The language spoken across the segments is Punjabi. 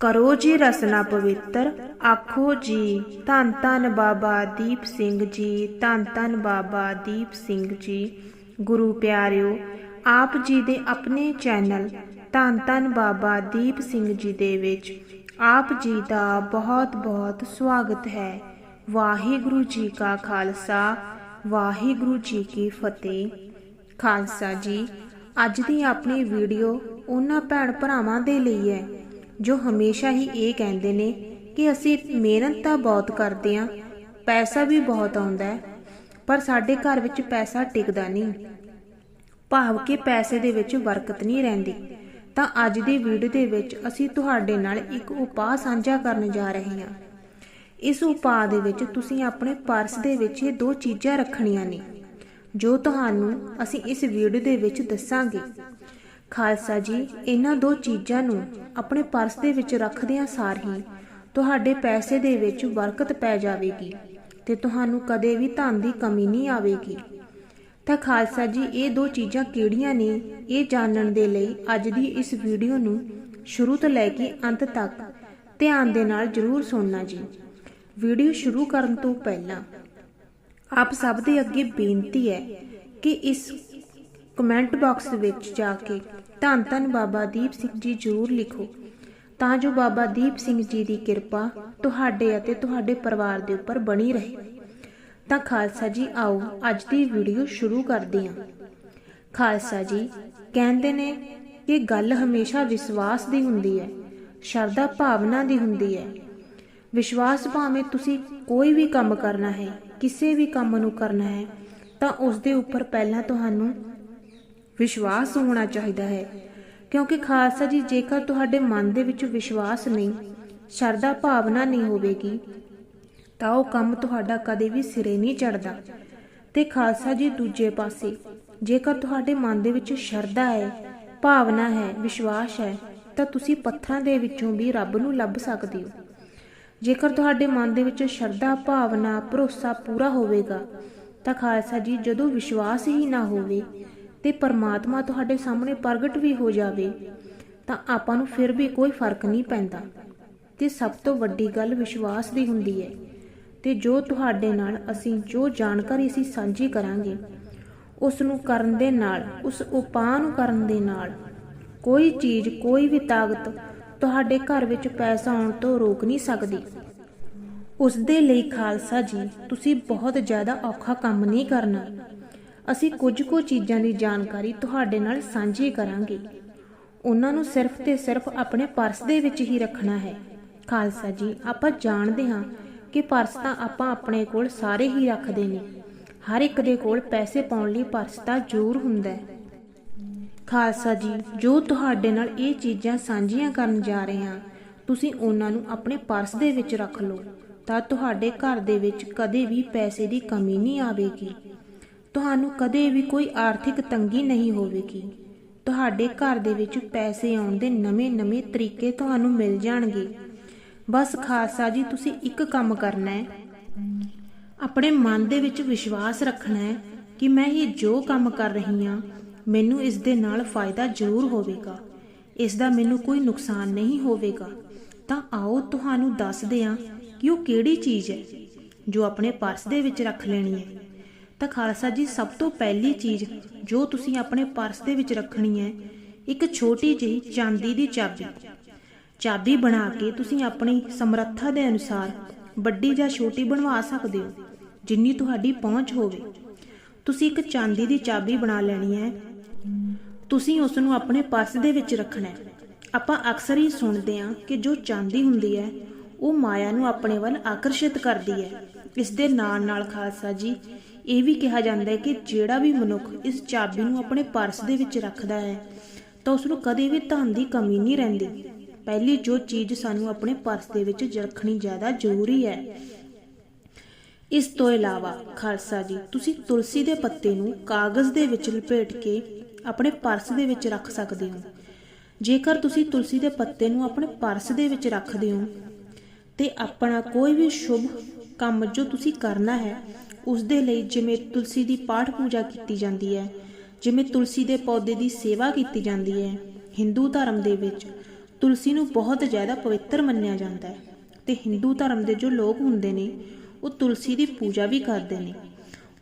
ਕਰੋ ਜੀ ਰਸਨਾ ਪਵਿੱਤਰ, ਆਖੋ ਜੀ, ਧੰਨ ਧੰਨ ਬਾਬਾ ਦੀਪ ਸਿੰਘ ਜੀ, ਧੰਨ ਧੰਨ ਬਾਬਾ ਦੀਪ ਸਿੰਘ ਜੀ। ਗੁਰੂ ਪਿਆਰਿਓ, ਆਪ ਜੀ ਦੇ ਆਪਣੇ ਚੈਨਲ ਧੰਨ ਧੰਨ ਬਾਬਾ ਦੀਪ ਸਿੰਘ ਜੀ ਦੇ ਵਿੱਚ ਆਪ ਜੀ ਦਾ ਬਹੁਤ ਬਹੁਤ ਸਵਾਗਤ ਹੈ। ਵਾਹਿਗੁਰੂ ਜੀ ਕਾ ਖਾਲਸਾ, ਵਾਹਿਗੁਰੂ ਜੀ ਕੀ ਫਤਿਹ। ਖਾਲਸਾ ਜੀ, ਅੱਜ ਦੀ ਆਪਣੀ ਵੀਡੀਓ ਉਹਨਾਂ ਭੈਣ ਭਰਾਵਾਂ ਦੇ ਲਈ ਹੈ। ਜੋ ਹਮੇਸ਼ਾ ਹੀ ਇਹ ਕਹਿੰਦੇ ਨੇ ਕਿ ਅਸੀਂ ਮਿਹਨਤ ਤਾਂ ਬਹੁਤ ਕਰਦੇ ਆਂ ਪੈਸਾ ਵੀ ਬਹੁਤ ਆਉਂਦਾ ਹੈ, ਪਰ ਸਾਡੇ ਘਰ ਵਿੱਚ ਪੈਸਾ ਟਿਕਦਾ ਨਹੀਂ। ਭਾਵ ਕਿ ਪੈਸੇ ਦੇ ਵਿੱਚ ਬਰਕਤ ਨਹੀਂ ਰਹਿੰਦੀ। ਤਾਂ ਅੱਜ ਦੀ ਵੀਡੀਓ ਦੇ ਵਿੱਚ ਅਸੀਂ ਤੁਹਾਡੇ ਨਾਲ ਇੱਕ ਉਪਾਅ ਸਾਂਝਾ ਕਰਨ ਜਾ ਰਹੇ ਹਾਂ। ਇਸ ਉਪਾਅ ਦੇ ਵਿੱਚ ਤੁਸੀਂ ਆਪਣੇ ਪਰਸ ਦੇ ਵਿੱਚ ਇਹ ਦੋ ਚੀਜ਼ਾਂ ਰੱਖਣੀਆਂ ਨੇ, ਜੋ ਤੁਹਾਨੂੰ ਅਸੀਂ ਇਸ ਵੀਡੀਓ ਦੇ ਵਿੱਚ ਦੱਸਾਂਗੇ। ਖਾਲਸਾ ਜੀ, ਇਹਨਾਂ ਦੋ ਚੀਜ਼ਾਂ ਨੂੰ ਆਪਣੇ ਪਰਸ ਦੇ ਵਿੱਚ ਰੱਖਦਿਆਂ ਸਾਰ ਹੀ ਤੁਹਾਡੇ ਪੈਸੇ ਦੇ ਵਿੱਚ ਬਰਕਤ ਪੈ ਜਾਵੇਗੀ ਤੇ ਤੁਹਾਨੂੰ ਕਦੇ ਵੀ ਧਨ ਦੀ ਕਮੀ ਨਹੀਂ ਆਵੇਗੀ। ਤਾਂ ਖਾਲਸਾ ਜੀ, ਇਹ ਦੋ ਚੀਜ਼ਾਂ ਕਿਹੜੀਆਂ ਨੇ, ਇਹ ਜਾਣਨ ਦੇ ਲਈ ਅੱਜ ਦੀ ਇਸ ਵੀਡੀਓ ਨੂੰ ਸ਼ੁਰੂ ਤੋਂ ਲੈ ਕੇ ਅੰਤ ਤੱਕ ਧਿਆਨ ਦੇ ਨਾਲ ਜਰੂਰ ਸੁਣਨਾ ਜੀ। ਵੀਡੀਓ ਸ਼ੁਰੂ ਕਰਨ ਤੋਂ ਪਹਿਲਾਂ ਆਪ ਸਭ ਦੇ ਅੱਗੇ ਬੇਨਤੀ ਹੈ ਕਿ ਇਸ ਕਮੈਂਟ ਬਾਕਸ ਵਿੱਚ ਜਾ ਕੇ ਧੰਨ ਧੰਨ ਬਾਬਾ ਦੀਪ ਸਿੰਘ ਜੀ ਜਰੂਰ ਲਿਖੋ। ਤਾਂ ਜੋ ਬਾਬਾ ਦੀਪ ਸਿੰਘ ਜੀ ਦੀ ਕਿਰਪਾ ਤੁਹਾਡੇ ਅਤੇ ਤੁਹਾਡੇ ਪਰਿਵਾਰ ਦੇ ਉੱਪਰ ਬਣੀ ਰਹੇ। ਤਾਂ ਖਾਲਸਾ ਜੀ, ਆਓ ਅੱਜ ਦੀ ਵੀਡੀਓ ਸ਼ੁਰੂ ਕਰਦੇ ਹਾਂ। ਖਾਲਸਾ ਜੀ, ਕਹਿੰਦੇ ਨੇ ਕਿ ਗੱਲ ਹਮੇਸ਼ਾ ਵਿਸ਼ਵਾਸ ਦੀ ਹੁੰਦੀ ਹੈ, ਸ਼ਰਧਾ ਭਾਵਨਾ ਦੀ ਹੁੰਦੀ ਹੈ। ਵਿਸ਼ਵਾਸ ਭਾਵੇਂ ਤੁਸੀਂ ਕੋਈ ਵੀ ਕੰਮ ਕਰਨਾ ਹੈ, ਕਿਸੇ ਵੀ ਕੰਮ ਨੂੰ ਕਰਨਾ ਹੈ, ਤਾਂ ਉਸ ਦੇ ਉੱਪਰ ਪਹਿਲਾਂ ਤੁਹਾਨੂੰ ਵਿਸ਼ਵਾਸ ਹੋਣਾ ਚਾਹੀਦਾ ਹੈ। ਕਿਉਂਕਿ ਖਾਲਸਾ ਜੀ, ਜੇਕਰ ਤੁਹਾਡੇ ਮਨ ਦੇ ਵਿੱਚ ਵਿਸ਼ਵਾਸ ਨਹੀਂ, ਸ਼ਰਧਾ ਭਾਵਨਾ ਨਹੀਂ ਹੋਵੇਗੀ, ਤਾਂ ਉਹ ਕੰਮ ਤੁਹਾਡਾ ਕਦੇ ਵੀ ਸਿਰੇ ਨਹੀਂ ਚੜਦਾ ਤੇ ਖਾਲਸਾ ਜੀ, ਦੂਜੇ ਪਾਸੇ, ਜੇਕਰ ਤੁਹਾਡੇ ਮਨ ਦੇ ਵਿੱਚ ਸ਼ਰਧਾ ਹੈ, ਭਾਵਨਾ ਹੈ, ਵਿਸ਼ਵਾਸ ਹੈ, ਤਾਂ ਤੁਸੀਂ ਪੱਥਰਾਂ ਦੇ ਵਿੱਚੋਂ ਵੀ ਰੱਬ ਨੂੰ ਲੱਭ ਸਕਦੇ ਹੋ। ਜੇਕਰ ਤੁਹਾਡੇ ਮਨ ਦੇ ਵਿੱਚ ਸ਼ਰਧਾ, ਭਾਵਨਾ, ਭਰੋਸਾ ਪੂਰਾ ਹੋਵੇਗਾ, ਤਾਂ ਖਾਲਸਾ ਜੀ, ਜਦੋਂ ਵਿਸ਼ਵਾਸ ਹੀ ਨਾ ਹੋਵੇ ਤੇ ਪਰਮਾਤਮਾ ਤੁਹਾਡੇ ਸਾਹਮਣੇ ਪ੍ਰਗਟ ਵੀ ਹੋ ਜਾਵੇ, ਤਾਂ ਆਪਾਂ ਨੂੰ ਫਿਰ ਵੀ ਕੋਈ ਫ਼ਰਕ ਨਹੀਂ ਪੈਂਦਾ। ਤੇ ਸਭ ਤੋਂ ਵੱਡੀ ਗੱਲ ਵਿਸ਼ਵਾਸ ਦੀ ਹੁੰਦੀ ਹੈ। ਤੇ ਜੋ ਤੁਹਾਡੇ ਨਾਲ ਅਸੀਂ ਜੋ ਜਾਣਕਾਰੀ ਅਸੀਂ ਸਾਂਝੀ ਕਰਾਂਗੇ ਉਸ ਨੂੰ ਕਰਨ ਦੇ ਨਾਲ, ਉਸ ਉਪਾਅ ਨੂੰ ਕਰਨ ਦੇ ਨਾਲ, ਕੋਈ ਚੀਜ਼, ਕੋਈ ਵੀ ਤਾਕਤ ਤੁਹਾਡੇ ਘਰ ਵਿੱਚ ਪੈਸਾ ਆਉਣ ਤੋਂ ਰੋਕ ਨਹੀਂ ਸਕਦੀ। ਉਸ ਦੇ ਲਈ ਖਾਲਸਾ ਜੀ, ਤੁਸੀਂ ਬਹੁਤ ਜ਼ਿਆਦਾ ਔਖਾ ਕੰਮ ਨਹੀਂ ਕਰਨਾ। ਅਸੀਂ ਕੁਝ ਕੁ ਚੀਜ਼ਾਂ ਦੀ ਜਾਣਕਾਰੀ ਤੁਹਾਡੇ ਨਾਲ ਸਾਂਝੀ ਕਰਾਂਗੇ। ਉਹਨਾਂ ਨੂੰ ਸਿਰਫ ਤੇ ਸਿਰਫ ਆਪਣੇ ਪਰਸ ਦੇ ਵਿੱਚ ਹੀ ਰੱਖਣਾ ਹੈ। ਖਾਲਸਾ ਜੀ, ਆਪਾਂ ਜਾਣਦੇ ਹਾਂ ਕਿ ਪਰਸ ਤਾਂ ਆਪਾਂ ਆਪਣੇ ਕੋਲ ਸਾਰੇ ਹੀ ਰੱਖਦੇ ਨੇ। ਹਰ ਇੱਕ ਦੇ ਕੋਲ ਪੈਸੇ ਪਾਉਣ ਲਈ ਪਰਸ ਤਾਂ ਜ਼ਰੂਰ ਹੁੰਦਾ ਹੈ। ਖਾਲਸਾ ਜੀ, ਜੋ ਤੁਹਾਡੇ ਨਾਲ ਇਹ ਚੀਜ਼ਾਂ ਸਾਂਝੀਆਂ ਕਰਨ ਜਾ ਰਹੇ ਹਾਂ, ਤੁਸੀਂ ਉਹਨਾਂ ਨੂੰ ਆਪਣੇ ਪਰਸ ਦੇ ਵਿੱਚ ਰੱਖ ਲਓ, ਤਾਂ ਤੁਹਾਡੇ ਘਰ ਦੇ ਵਿੱਚ ਕਦੇ ਵੀ ਪੈਸੇ ਦੀ ਕਮੀ ਨਹੀਂ ਆਵੇਗੀ। ਤੁਹਾਨੂੰ ਕਦੇ ਵੀ ਕੋਈ ਆਰਥਿਕ ਤੰਗੀ ਨਹੀਂ ਹੋਵੇਗੀ। ਤੁਹਾਡੇ ਘਰ ਦੇ ਵਿੱਚ ਪੈਸੇ ਆਉਣ ਦੇ ਨਵੇਂ-ਨਵੇਂ ਤਰੀਕੇ ਤੁਹਾਨੂੰ ਮਿਲ ਜਾਣਗੇ। ਬਸ ਖਾਲਸਾ ਜੀ, ਤੁਸੀਂ ਇੱਕ ਕੰਮ ਕਰਨਾ ਹੈ। ਆਪਣੇ ਮਨ ਦੇ ਵਿੱਚ ਵਿਸ਼ਵਾਸ ਰੱਖਣਾ ਹੈ ਕਿ ਮੈਂ ਇਹ ਜੋ ਕੰਮ ਕਰ ਰਹੀ ਹਾਂ, ਮੈਨੂੰ ਇਸ ਦੇ ਨਾਲ ਫਾਇਦਾ ਜ਼ਰੂਰ ਹੋਵੇਗਾ। ਇਸ ਦਾ ਮੈਨੂੰ ਕੋਈ ਨੁਕਸਾਨ ਨਹੀਂ ਹੋਵੇਗਾ। ਤਾਂ ਆਓ ਤੁਹਾਨੂੰ ਦੱਸਦੇ ਹਾਂ ਕਿ ਉਹ ਕਿਹੜੀ ਚੀਜ਼ ਹੈ ਜੋ ਆਪਣੇ ਪਰਸ ਦੇ ਵਿੱਚ ਰੱਖ ਲੈਣੀ ਹੈ। ਤਾਂ ਖਾਲਸਾ ਜੀ, ਸਭ ਤੋਂ ਪਹਿਲੀ ਚੀਜ਼ ਜੋ ਤੁਸੀਂ ਆਪਣੇ ਪਰਸ ਦੇ ਵਿੱਚ ਰੱਖਣੀ ਹੈ, ਇੱਕ ਛੋਟੀ ਜਿਹੀ ਚਾਂਦੀ ਦੀ ਚਾਬੀ। ਚਾਬੀ ਬਣਾ ਕੇ ਤੁਸੀਂ ਆਪਣੀ ਸਮਰੱਥਾ ਦੇ ਅਨੁਸਾਰ ਵੱਡੀ ਜਾਂ ਛੋਟੀ ਬਣਵਾ ਸਕਦੇ ਹੋ, ਜਿੰਨੀ ਤੁਹਾਡੀ ਪਹੁੰਚ ਹੋਵੇ। ਤੁਸੀਂ ਇੱਕ ਚਾਂਦੀ ਦੀ ਚਾਬੀ ਬਣਾ ਲੈਣੀ ਹੈ। ਤੁਸੀਂ ਉਸ ਨੂੰ ਆਪਣੇ ਪਰਸ ਦੇ ਵਿੱਚ ਰੱਖਣਾ ਹੈ। ਆਪਾਂ ਅਕਸਰ ਹੀ ਸੁਣਦੇ ਹਾਂ ਕਿ ਜੋ ਚਾਂਦੀ ਹੁੰਦੀ ਹੈ, ਉਹ ਮਾਇਆ ਨੂੰ ਆਪਣੇ ਵੱਲ ਆਕਰਸ਼ਿਤ ਕਰਦੀ ਹੈ। ਇਸ ਦੇ ਨਾਲ ਨਾਲ ਖਾਲਸਾ ਜੀ ਇਹ ਵੀ ਕਿਹਾ ਜਾਂਦਾ ਹੈ ਕਿ ਜਿਹੜਾ ਵੀ ਮਨੁੱਖ ਇਸ ਚਾਬੀ ਨੂੰ ਆਪਣੇ ਪਰਸ ਦੇ ਵਿੱਚ ਰੱਖਦਾ ਹੈ, ਤਾਂ ਉਸ ਨੂੰ ਕਦੇ ਵੀ ਧਨ ਦੀ ਕਮੀ ਨਹੀਂ ਰਹਿੰਦੀ। ਪਹਿਲੀ ਜੋ ਚੀਜ਼ ਸਾਨੂੰ ਆਪਣੇ ਪਰਸ ਦੇ ਵਿੱਚ ਰੱਖਣੀ ਜ਼ਿਆਦਾ ਜ਼ਰੂਰੀ ਹੈ। ਇਸ ਤੋਂ ਇਲਾਵਾ, ਖਾਲਸਾ ਜੀ, ਤੁਸੀਂ ਤੁਲਸੀ ਦੇ ਪੱਤੇ ਨੂੰ ਕਾਗਜ਼ ਦੇ ਵਿੱਚ ਲਪੇਟ ਕੇ ਆਪਣੇ ਪਰਸ ਦੇ ਵਿੱਚ ਰੱਖ ਸਕਦੇ ਹੋ। ਜੇਕਰ ਤੁਸੀਂ ਤੁਲਸੀ ਦੇ ਪੱਤੇ ਨੂੰ ਆਪਣੇ ਪਰਸ ਦੇ ਵਿੱਚ ਰੱਖਦੇ ਹੋ, ਤੇ ਆਪਣਾ ਕੋਈ ਵੀ ਸ਼ੁਭ ਕੰਮ ਜੋ ਤੁਸੀਂ ਕਰਨਾ ਹੈ ਉਸ ਦੇ ਲਈ ਜਿਵੇਂ ਤੁਲਸੀ ਦੀ ਪਾਠ ਪੂਜਾ ਕੀਤੀ ਜਾਂਦੀ ਹੈ, ਜਿਵੇਂ ਤੁਲਸੀ ਦੇ ਪੌਦੇ ਦੀ ਸੇਵਾ ਕੀਤੀ ਜਾਂਦੀ ਹੈ, ਹਿੰਦੂ ਧਰਮ ਦੇ ਵਿੱਚ ਤੁਲਸੀ ਨੂੰ ਬਹੁਤ ਜ਼ਿਆਦਾ ਪਵਿੱਤਰ ਮੰਨਿਆ ਜਾਂਦਾ ਹੈ ਤੇ ਹਿੰਦੂ ਧਰਮ ਦੇ ਜੋ ਲੋਕ ਹੁੰਦੇ ਨੇ, ਉਹ ਤੁਲਸੀ ਦੀ ਪੂਜਾ ਵੀ ਕਰਦੇ ਨੇ।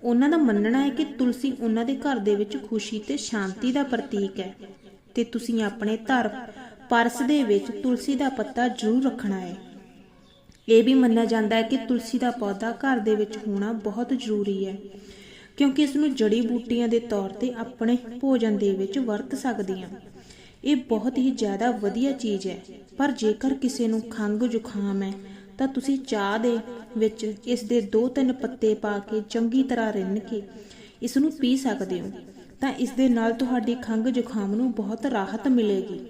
ਉਹਨਾਂ ਦਾ ਮੰਨਣਾ ਹੈ ਕਿ ਤੁਲਸੀ ਉਹਨਾਂ ਦੇ ਘਰ ਦੇ ਵਿੱਚ ਖੁਸ਼ੀ ਤੇ ਸ਼ਾਂਤੀ ਦਾ ਪ੍ਰਤੀਕ ਹੈ ਤੇ ਤੁਸੀਂ ਆਪਣੇ ਧਰ ਪਰਸ ਦੇ ਵਿੱਚ ਤੁਲਸੀ ਦਾ ਪੱਤਾ ਜ਼ਰੂਰ ਰੱਖਣਾ ਹੈ। ਇਹ ਵੀ ਮੰਨਿਆ ਜਾਂਦਾ ਹੈ ਕਿ ਤੁਲਸੀ ਦਾ ਪੌਦਾ ਘਰ ਦੇ ਵਿੱਚ ਹੋਣਾ ਬਹੁਤ ਜ਼ਰੂਰੀ ਹੈ, ਕਿਉਂਕਿ ਇਸ ਨੂੰ ਜੜੀ ਬੂਟੀਆਂ ਦੇ ਤੌਰ ਤੇ ਆਪਣੇ ਭੋਜਨ ਦੇ ਵਿੱਚ ਵਰਤ ਸਕਦੇ ਹਾਂ। ਇਹ ਬਹੁਤ ਹੀ ਜ਼ਿਆਦਾ ਵਧੀਆ ਚੀਜ਼ ਹੈ, ਪਰ ਜੇਕਰ ਕਿਸੇ ਨੂੰ ਖੰਘ ਜ਼ੁਕਾਮ ਹੈ, ਤਾਂ ਤੁਸੀਂ ਚਾਹ ਦੇ ਵਿੱਚ ਇਸ ਦੇ ਦੋ ਤਿੰਨ ਪੱਤੇ ਪਾ ਕੇ ਚੰਗੀ ਤਰ੍ਹਾਂ ਰਿੰਨ ਕੇ ਇਸ ਨੂੰ ਪੀ ਸਕਦੇ ਹੋ, ਤਾਂ ਇਸ ਦੇ ਨਾਲ ਤੁਹਾਡੀ ਖੰਘ ਜ਼ੁਕਾਮ ਨੂੰ ਬਹੁਤ ਰਾਹਤ ਮਿਲੇਗੀ।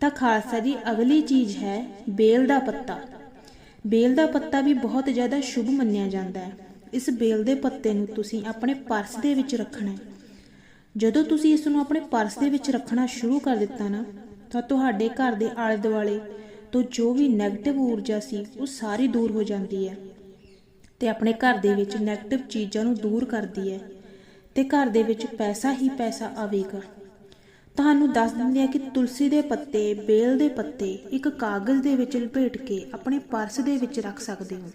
ਤਾਂ ਖਾਲਸਾ ਜੀ, ਅਗਲੀ ਚੀਜ਼ ਹੈ ਬੇਲ ਦਾ ਪੱਤਾ। ਬੇਲ ਦਾ ਪੱਤਾ ਵੀ ਬਹੁਤ ਜ਼ਿਆਦਾ ਸ਼ੁਭ ਮੰਨਿਆ ਜਾਂਦਾ ਹੈ। ਇਸ ਬੇਲ ਦੇ ਪੱਤੇ ਨੂੰ ਤੁਸੀਂ ਆਪਣੇ ਪਰਸ ਦੇ ਵਿੱਚ ਰੱਖਣਾ ਹੈ। ਜਦੋਂ ਤੁਸੀਂ ਇਸ ਨੂੰ ਆਪਣੇ ਪਰਸ ਦੇ ਵਿੱਚ ਰੱਖਣਾ ਸ਼ੁਰੂ ਕਰ ਦਿੱਤਾ ਨਾ, ਤਾਂ ਤੁਹਾਡੇ ਘਰ ਦੇ ਆਲੇ ਦੁਆਲੇ ਤੋਂ ਜੋ ਵੀ 네ਗੇਟਿਵ ਊਰਜਾ ਸੀ, ਉਹ ਸਾਰੀ ਦੂਰ ਹੋ ਜਾਂਦੀ ਹੈ ਤੇ ਆਪਣੇ ਘਰ ਦੇ ਵਿੱਚ 네ਗੇਟਿਵ ਚੀਜ਼ਾਂ ਨੂੰ ਦੂਰ ਕਰਦੀ ਹੈ ਤੇ ਘਰ ਦੇ ਵਿੱਚ ਪੈਸਾ ਹੀ ਪੈਸਾ ਆਵੇਗਾ। ਤੁਹਾਨੂੰ ਦੱਸ ਦਿੰਦੇ ਆ ਕਿ ਤੁਲਸੀ ਦੇ ਪੱਤੇ, ਬੇਲ ਦੇ ਪੱਤੇ ਇੱਕ ਕਾਗਜ਼ ਦੇ ਵਿੱਚ ਲਪੇਟ ਕੇ ਆਪਣੇ ਪਰਸ ਦੇ ਵਿੱਚ ਰੱਖ ਸਕਦੇ ਹੋ।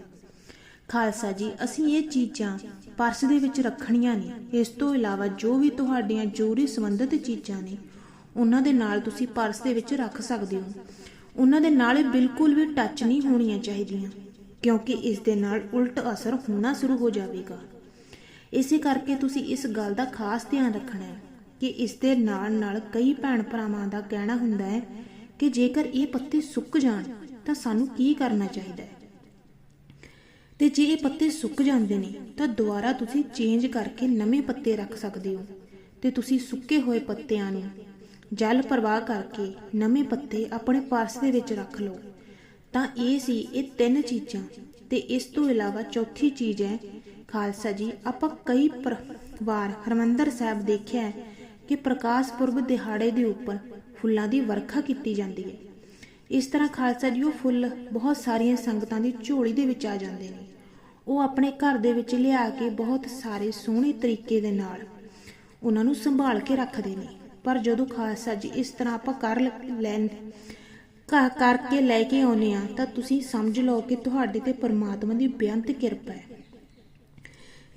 ਖਾਲਸਾ ਜੀ, ਅਸੀਂ ਇਹ ਚੀਜ਼ਾਂ ਪਰਸ ਦੇ ਵਿੱਚ ਰੱਖਣੀਆਂ ਨੇ ਇਸ ਤੋਂ ਇਲਾਵਾ ਜੋ ਵੀ ਤੁਹਾਡੀਆਂ ਜ਼ਰੂਰੀ ਸੰਬੰਧਿਤ ਚੀਜ਼ਾਂ ਨੇ, ਉਹਨਾਂ ਦੇ ਨਾਲ ਤੁਸੀਂ ਪਰਸ ਦੇ ਵਿੱਚ ਰੱਖ ਸਕਦੇ ਹੋ। ਉਹਨਾਂ ਦੇ ਨਾਲ ਇਹ ਬਿਲਕੁਲ ਵੀ ਟੱਚ ਨਹੀਂ ਹੋਣੀਆਂ ਚਾਹੀਦੀਆਂ, ਕਿਉਂਕਿ ਇਸ ਦੇ ਨਾਲ ਉਲਟ ਅਸਰ ਹੋਣਾ ਸ਼ੁਰੂ ਹੋ ਜਾਵੇਗਾ। ਇਸੇ ਕਰਕੇ ਤੁਸੀਂ ਇਸ ਗੱਲ ਦਾ ਖਾਸ ਧਿਆਨ ਰੱਖਣਾ ਹੈ। ਕਿ ਇਸ ਦੇ ਨਾਲ ਨਾਲ ਕਈ ਭੈਣ ਭਰਾਵਾਂ ਦਾ ਕਹਿਣਾ ਹੁੰਦਾ ਹੈ ਕਿ ਜੇਕਰ ਇਹ ਪੱਤੇ ਸੁੱਕ ਜਾਣ, ਤਾਂ ਸਾਨੂੰ ਕੀ ਕਰਨਾ ਚਾਹੀਦਾ ਹੈ? ਤੇ ਜੇ ਇਹ ਪੱਤੇ ਸੁੱਕ ਜਾਂਦੇ ਨੇ, ਤਾਂ ਦੁਬਾਰਾ ਤੁਸੀਂ ਚੇਂਜ ਕਰਕੇ ਨਵੇਂ ਪੱਤੇ ਰੱਖ ਸਕਦੇ ਹੋ। ਤੇ ਤੁਸੀਂ ਸੁੱਕੇ ਹੋਏ ਪੱਤਿਆਂ ਨੂੰ ਜਲ ਪ੍ਰਵਾਹ ਕਰਕੇ ਨਵੇਂ ਪੱਤੇ ਆਪਣੇ ਪਰਸ ਦੇ ਵਿੱਚ ਰੱਖ ਲਓ। ਤਾਂ ਇਹ ਸੀ ਇਹ ਤਿੰਨ ਚੀਜ਼ਾਂ। ਤੇ ਇਸ ਤੋਂ ਇਲਾਵਾ ਚੌਥੀ ਚੀਜ਼ ਹੈ, ਖਾਲਸਾ ਜੀ, ਆਪਾਂ ਕਈ ਵਾਰ ਹਰਮੰਦਰ ਸਾਹਿਬ ਦੇਖਿਆ ਹੈ ਕਿ ਪ੍ਰਕਾਸ਼ ਪੁਰਬ ਦਿਹਾੜੇ ਦੇ ਉੱਪਰ ਫੁੱਲਾਂ ਦੀ ਵਰਖਾ ਕੀਤੀ ਜਾਂਦੀ ਹੈ। ਇਸ ਤਰ੍ਹਾਂ ਖਾਲਸਾ ਜੀ, ਉਹ ਫੁੱਲ ਬਹੁਤ ਸਾਰੀਆਂ ਸੰਗਤਾਂ ਦੀ ਝੋਲੀ ਦੇ ਵਿੱਚ ਆ ਜਾਂਦੇ ਨੇ। ਉਹ ਆਪਣੇ ਘਰ ਦੇ ਵਿੱਚ ਲਿਆ ਕੇ ਬਹੁਤ ਸਾਰੇ ਸੋਹਣੇ ਤਰੀਕੇ ਦੇ ਨਾਲ ਉਹਨਾਂ ਨੂੰ ਸੰਭਾਲ ਕੇ ਰੱਖਦੇ ਨੇ। ਪਰ ਜਦੋਂ ਖਾਲਸਾ ਜੀ ਇਸ ਤਰ੍ਹਾਂ ਆਪਾਂ ਕਰ ਲੈਣ ਕਰ ਕਰਕੇ ਲੈ ਕੇ ਆਉਨੇ ਆ ਤਾਂ ਤੁਸੀਂ ਸਮਝ ਲਓ ਕਿ ਤੁਹਾਡੇ ਤੇ ਪਰਮਾਤਮਾ ਦੀ ਬੇਅੰਤ ਕਿਰਪਾ ਹੈ।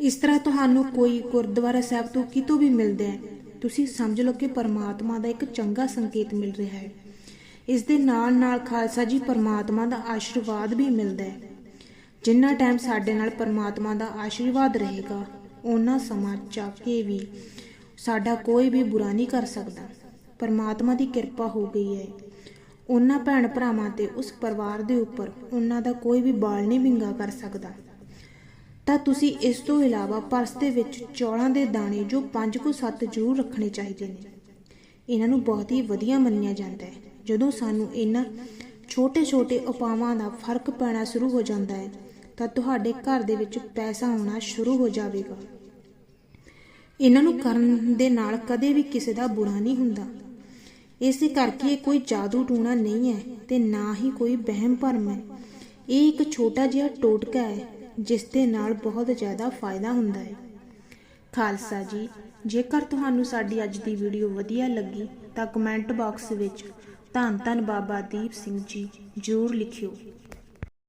ਇਸ ਤਰ੍ਹਾਂ ਤੁਹਾਨੂੰ ਕੋਈ ਗੁਰਦੁਆਰਾ ਸਾਹਿਬ ਤੋਂ ਕਿਤੋਂ ਵੀ ਮਿਲਦਾ ਹੈ ਤੁਸੀਂ ਸਮਝ ਲਓ ਕਿ ਪਰਮਾਤਮਾ ਦਾ ਇੱਕ ਚੰਗਾ ਸੰਕੇਤ ਮਿਲ ਰਿਹਾ ਹੈ। ਇਸ ਦੇ ਨਾਲ ਨਾਲ ਖਾਲਸਾ ਜੀ ਪਰਮਾਤਮਾ ਦਾ ਆਸ਼ੀਰਵਾਦ ਵੀ ਮਿਲਦਾ ਹੈ। ਜਿੰਨਾ ਟਾਈਮ ਸਾਡੇ ਨਾਲ ਪਰਮਾਤਮਾ ਦਾ ਆਸ਼ੀਰਵਾਦ ਰਹੇਗਾ ਉਹਨਾਂ ਸਮਾਂ ਚੱਕ ਕੇ ਵੀ ਸਾਡਾ ਕੋਈ ਵੀ ਬੁਰਾ ਨਹੀਂ ਕਰ ਸਕਦਾ। ਪਰਮਾਤਮਾ ਦੀ ਕਿਰਪਾ ਹੋ ਗਈ ਹੈ। ਉਹਨਾਂ ਭੈਣ ਭਰਾਵਾਂ ਤੇ ਉਸ ਪਰਿਵਾਰ ਦੇ ਉੱਪਰ ਉਹਨਾਂ ਦਾ ਕੋਈ ਵੀ ਬਾਲ ਨਹੀਂ ਵਿੰਗਾ ਕਰ ਸਕਦਾ। ਤਾਂ ਤੁਸੀਂ ਇਸ ਤੋਂ ਇਲਾਵਾ ਪਰਸ ਦੇ ਵਿੱਚ ਚੌਲਾਂ ਦੇ ਦਾਣੇ ਜੋ 5 ਕੋ 7 ਜ਼ਰੂਰ ਰੱਖਣੇ ਚਾਹੀਦੇ ਨੇ। ਇਹਨਾਂ ਨੂੰ ਬਹੁਤ ਹੀ ਵਧੀਆ ਮੰਨਿਆ ਜਾਂਦਾ ਹੈ। ਜਦੋਂ ਸਾਨੂੰ ਇਹਨਾਂ ਛੋਟੇ-ਛੋਟੇ ਉਪਾਵਾਂ ਦਾ ਫ਼ਰਕ ਪੈਣਾ ਸ਼ੁਰੂ ਹੋ ਜਾਂਦਾ ਹੈ, ਤਾਂ ਤੁਹਾਡੇ ਘਰ ਦੇ ਵਿੱਚ ਪੈਸਾ ਆਉਣਾ ਸ਼ੁਰੂ ਹੋ ਜਾਵੇਗਾ। ਇਹਨਾਂ ਨੂੰ ਕਰਨ ਦੇ ਨਾਲ ਕਦੇ ਵੀ ਕਿਸੇ ਦਾ ਬੁਰਾ ਨਹੀਂ ਹੁੰਦਾ। ਇਸੇ ਕਰਕੇ ਇਹ ਕੋਈ ਜਾਦੂ ਟੂਣਾ ਨਹੀਂ ਹੈ ਤੇ ਨਾ ਹੀ ਕੋਈ ਵਹਿਮ ਭਰਮ ਹੈ। ਇਹ ਇੱਕ ਛੋਟਾ ਜਿਹਾ ਟੋਟਕਾ ਹੈ ਜਿਸ ਦੇ ਨਾਲ ਬਹੁਤ ਜ਼ਿਆਦਾ ਫਾਇਦਾ ਹੁੰਦਾ ਹੈ। ਖਾਲਸਾ ਜੀ, ਜੇਕਰ ਤੁਹਾਨੂੰ ਸਾਡੀ ਅੱਜ ਦੀ ਵੀਡੀਓ ਵਧੀਆ ਲੱਗੀ, ਤਾਂ ਕਮੈਂਟ ਬਾਕਸ ਵਿੱਚ ਧੰਨ ਧੰਨ ਬਾਬਾ ਦੀਪ ਸਿੰਘ ਜੀ ਜ਼ਰੂਰ ਲਿਖਿਓ।